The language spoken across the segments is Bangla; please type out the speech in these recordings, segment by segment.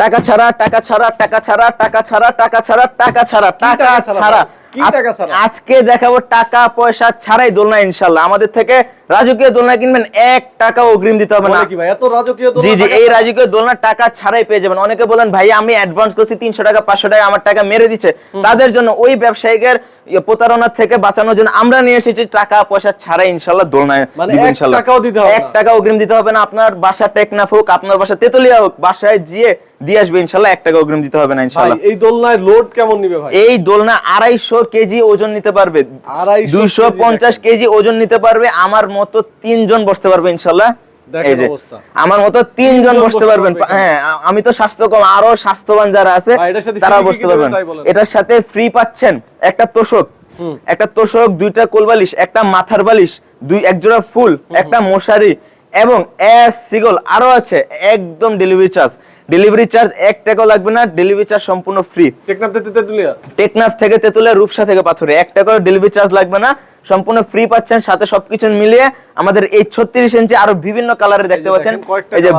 টাকা ছাড়া টাকা ছাড়া টাকা ছাড়া টাকা ছাড়া টাকা ছাড়া টাকা ছাড়া টাকা ছাড়া? আজকে দেখাবো টাকা পয়সা ছাড়াই দোলনা ইনশাল্লাহ। আমাদের থেকে রাজকীয় দোলনা কিনবেন এক টাকা অগ্রিম দিতে হবে না। ভাই? জি জি এই রাজকীয় দোলনা টাকা ছাড়াই পেয়ে যাবেন। অনেকে বলেন ভাই আমি অ্যাডভান্স করছি তিনশো টাকা পাঁচশো টাকা আমার টাকা মেরে দিচ্ছে। তাদের জন্য ওই ব্যবসায়িকের ইয়ে প্রতারণা থেকে বাঁচানোর জন্য আমরা নিয়ে এসেছি টাকা পয়সা ছাড়াই ইনশাল্লাহ দোলনায় মানে এক ইনশাল্লাহ। টাকাও দিতে হবে এক টাকা অগ্রিম দিতে হবে না। আপনার বাসা টেকনাফ হোক আপনার বাসা তেতুলিয়া হোক বাসায় গিয়ে দিয়ে আসবে ইনশাল্লাহ এক টাকা অগ্রিম দিতে হবে না ইনশাল্লাহ। এই দোলনায় লোড কেমন নিবে ভাই? এই দোলনা আড়াইশো কেজি ওজন নিতে পারবে। দুইশো পঞ্চাশ কেজি ওজন নিতে পারবে। আমার মতো তিনজন বসতে পারবে ইনশাল্লাহ। আমার মতো তিনজন বসতে পারবেন। হ্যাঁ আমি তো স্বাস্থ্য কম আরও স্বাস্থ্যবান যারা আছে তারা বসতে পারবেন। এটার সাথে ফ্রি পাচ্ছেন একটা তোষক। একটা তোষক দুইটা কোলবালিশ একটা মাথার বালিশ দুই এক জোড়া ফুল একটা মশারি এবং এস সিগল আরও আছে একদম ডেলিভারি চার্জ ডেলিভারি চার্জ এক টাকাও লাগবে না ডেলিভারি চার্জ সম্পূর্ণ ফ্রি টেকনাফ থেকে তেতুলিয়া? টেকনাফ থেকে তেতুলিয়া রূপসা থেকে পাথরে। এক টাকার ডেলিভারি চার্জ লাগবে না সম্পূর্ণ ফ্রি পাচ্ছেন সাথে সবকিছু মিলিয়ে আমাদের এই ছত্রিশ ইঞ্চি আরও বিভিন্ন কালারে দেখতে পাচ্ছেন। এই যে।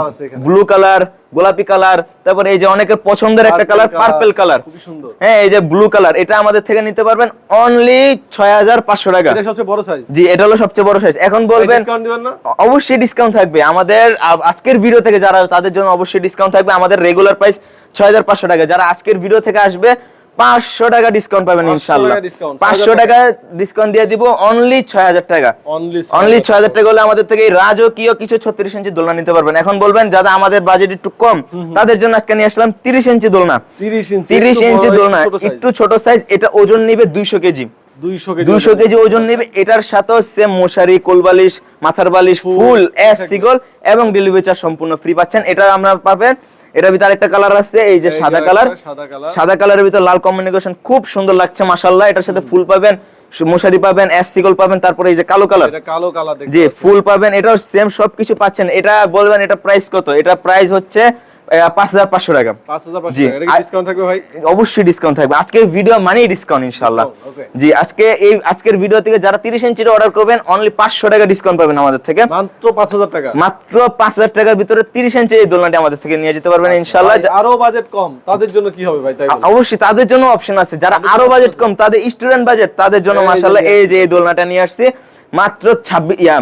ব্লু কালার গোলাপি কালার তারপরে এই যে অনেকের পছন্দের একটা কালার পার্পল কালার হ্যাঁ এই যে ব্লু কালার এটা আমাদের থেকে নিতে পারবেন অনলি ছয় হাজার পাঁচশো টাকা। সবচেয়ে বড় সাইজ জি এটা হলো সবচেয়ে বড় সাইজ এখন বলবেন অবশ্যই ডিসকাউন্ট থাকবে। আমাদের আজকের ভিডিও থেকে যারা তাদের জন্য অবশ্যই ডিসকাউন্ট থাকবে। আমাদের রেগুলার প্রাইস ছয় হাজার পাঁচশো টাকা। যারা আজকের ভিডিও থেকে আসবে পাঁচশো টাকা ডিসকাউন্ট পাবেন 500 ইনশাল্লাহ টাকা পাঁচশো টাকা। ডিসকাউন্ট দিয়ে দিব অনলি ছয় হাজার টাকা। অনলি ছয় হাজার টাকা হলে আমাদের থেকে রাজকীয় কিছু ছত্রিশ ইঞ্চি দোলনা নিতে পারবেন। এখন বলবেন যারা আমাদের বাজেট একটু কম তাদের জন্য আজকে নিয়ে আসলাম তিরিশ ইঞ্চি দোলনা। 30 ইঞ্চি তিরিশ ইঞ্চি দোলনা একটু ছোট সাইজ এটা ওজন নিবে দুইশো কেজি। 200 কেজি দুইশো কেজি ওজন নেবে এটার সাথেও সেম মশারি কোলবালিশ মাথার বালিশ ফুল এস সিগল এবং ডেলিভারি চার্জ সম্পূর্ণ ফ্রি পাচ্ছেন। এটা আমরা পাবেন এটার ভিতরে আরেকটা কালার আছে এই যে সাদা কালার সাদা কালার। সাদা কালারের ভিতর লাল কম্বিনেশন খুব সুন্দর লাগছে মাশাআল্লাহ। এটার সাথে ফুল পাবেন মশারি পাবেন এস সিগল পাবেন তারপরে এই যে কালো কালার এটা কালো কালার জি ফুল পাবেন এটাও সেম সবকিছু পাচ্ছেন। এটা বলবেন এটা প্রাইস কত? এটা প্রাইস হচ্ছে পাঁচ হাজার পাঁচশো টাকা। জি, ডিসকাউন্ট থাকবে ভাই? অবশ্যই ডিসকাউন্ট থাকবে। আজকের ভিডিও মানেই ডিসকাউন্ট okay. জি আজকে এই আজকের ভিডিও থেকে যারা 30 ইঞ্চির অর্ডার করবেন অনলি 500 টাকা ডিসকাউন্ট পাবেন আমাদের থেকে। মাত্র 5000 টাকা। মাত্র 5000 টাকার ভিতরে 30 ইঞ্চি এই দোলনাটি আমাদের থেকে নিয়ে যেতে পারবেন ইনশাআল্লাহ। ভাই, আরও বাজেট কম। তাদের জন্য কি হবে ভাই অবশ্যই তাদের জন্য অপশন আছে। যারা আরও বাজেট কম তাদের স্টুডেন্ট বাজেট তাদের জন্য নিয়ে এই যে এই দোলনাটা নিয়ে আসছি। মাত্র 26 ইয়া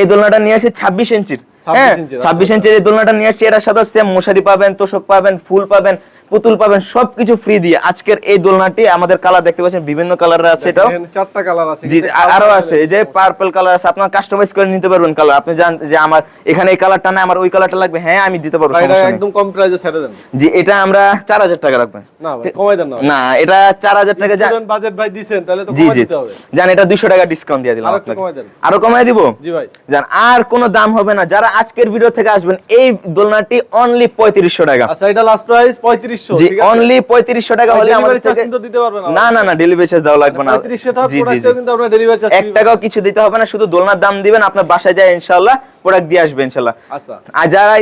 এই দোলনাটা নিয়ে আসে ছাব্বিশ ইঞ্চির। 26 হ্যাঁ ছাব্বিশ 26 ইঞ্চির এই দোলনাটা নিয়ে আসছি এটার সাথে সেম মশারি পাবেন তোষক পাবেন ফুল পাবেন পুতুল পাবেন সবকিছু ফ্রি দিয়ে। আজকের এই দোলনাটি আমাদের কালার দেখতে পাচ্ছেন বিভিন্ন কালারের আছে এটাও। চারটা কালার আছে। জি আর- আরও আছে এই যে পার্পল কালার আছে আপনার কাস্টমাইজ করে নিতে পারবেন কালার আপনি জান যে আমার এখানে এই কালারটা না আমার ওই কালারটা লাগবে হ্যাঁ আমি দিতে পারব এটা। একদম কম প্রাইসে ছেড়ে দেন। জি এটা আমরা চার হাজার টাকা রাখবেন না ভাই কমাই দেন না। না এটা চার হাজার টাকা যা- বাজেট ভাই দিবেন তাহলে তো কমাই দিতে হবে। জান এটা দুইশো টাকা ডিসকাউন্ট দিয়ে দিলাম আরও আপনাকে। কমাই দেন। আরও কমাই দিব? জি ভাই। জান আর কোনো দাম হবে না। যারা আজকের ভিডিও থেকে আসবেন এই দোলনাটি অনলি পঁয়ত্রিশশো টাকা। আচ্ছা এটা লাস্ট প্রাইস 3500 জি অনলি পঁয়ত্রিশশো টাকা হলে আমাদের ডেলিভারি চার্জ কিন্তু দিতে পারবেন না না না ডেলিভারি চার্জ দেওয়া লাগবে না। 3500 টাকা জি জি জি। প্রোডাক্টেও কিন্তু আপনার ডেলিভারি চার্জ এক টাকাও কিছু দিতে হবে না শুধু দোলনার দাম দিবেন আপনার বাসায় যায় ইনশাল্লাহ প্রোডাক্ট দিয়ে আসবে ইনশাল্লাহ আচ্ছা। আর যারা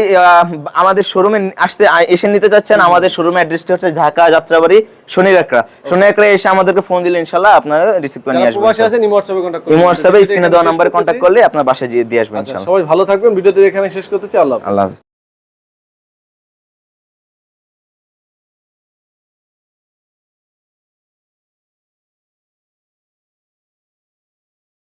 আমাদের শোরুমে আসতে এসে নিতে চাচ্ছেন আমাদের শোরুমে অ্যাড্রেসটা হচ্ছে ঢাকা যাত্রাবাড়ি শনিরাকড়া শনিরাকড়া এসে আমাদেরকে ফোন দিলে ইনশাল্লাহ আপনারা রিসিভ করে নিয়ে প্রবাসী আসবেন আছেন ইমো হোয়াটসঅ্যাপে কন্টাক্ট ইমো হোয়াটসঅ্যাপে স্ক্রিনে দেওয়া নাম্বারে কন্ট্যাক্ট করলে আপনার বাসায় দিয়ে আসবেন আচ্ছা সবাই ভালো থাকবেন ভিডিওতে এখানে শেষ করতেছি আল্লাহ আল্লাহ